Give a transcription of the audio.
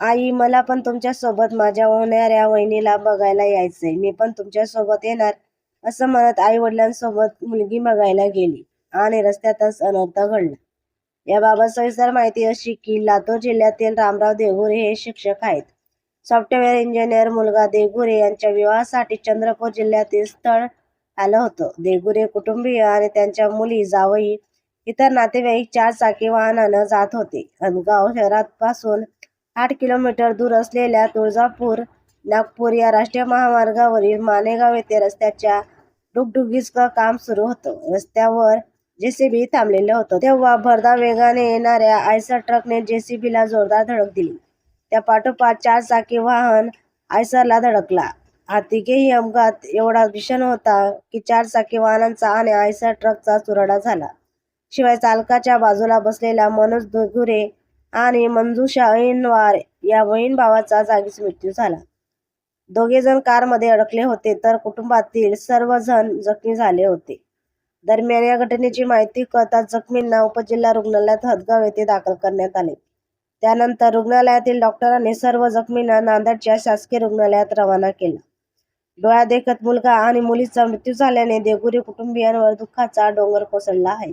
आई मला पण तुमच्यासोबत माझ्या होणाऱ्या वहिनीला बघायला यायचंय. मी पण तुमच्यासोबत येणार असं म्हणत आई वडिलांसोबत मुलगी बघायला गेली आणि रस्त्यातच अनर्थ घडला. याबाबत सविस्तर माहिती अशी की लातूर जिल्ह्यातील रामराव देगुरे हे शिक्षक आहेत. सॉफ्टवेअर इंजिनियर मुलगा देगुरे यांच्या विवाहासाठी चंद्रपूर जिल्ह्यातील स्थळ आलं होतं. देगुरे कुटुंबीय आणि त्यांच्या मुली जावई इतर नातेवाईक चार चाकी वाहनानं जात होते. अनगाव शहरात पासून आठ किलोमीटर दूर असलेल्या तुळजापूर नागपूर या राष्ट्रीय महामार्गावरील मानेगाव येथे रस्त्याच्या डुगडुगीचं काम सुरू होतं. रस्त्यावर जेसीबी थांबलेलं होतं. तेव्हा भरधाव वेगाने येणाऱ्या आयसर ट्रकने जेसीबीला जोरदार धडक दिली. त्या पाठोपाठ चार चाकी वाहन आयसरला धडकला. हा तिघेही अपघात एवढा भीषण होता की चार चाकी वाहनांचा आणि आयसर ट्रकचा चुराडा झाला. शिवाय चालकाच्या बाजूला बसलेला मनोज दुगुरे आणि मंजुषा ऐनवार या बहीण भावाचा जागीच मृत्यू झाला. दोघे जण कारमध्ये अडकले होते तर कुटुंबातील सर्वजण जखमी झाले होते. दरम्यान या घटनेची माहिती कळताच जखमींना उपजिल्हा रुग्णालयात हदगाव येथे दाखल करण्यात आले. त्यानंतर रुग्णालयातील डॉक्टरांनी सर्व जखमींना नांदेडच्या शासकीय रुग्णालयात रवाना केला. डोळ्या देखत मुलगा आणि मुलीचा मृत्यू झाल्याने देगुरी कुटुंबियांवर दुःखाचा डोंगर कोसळला आहे.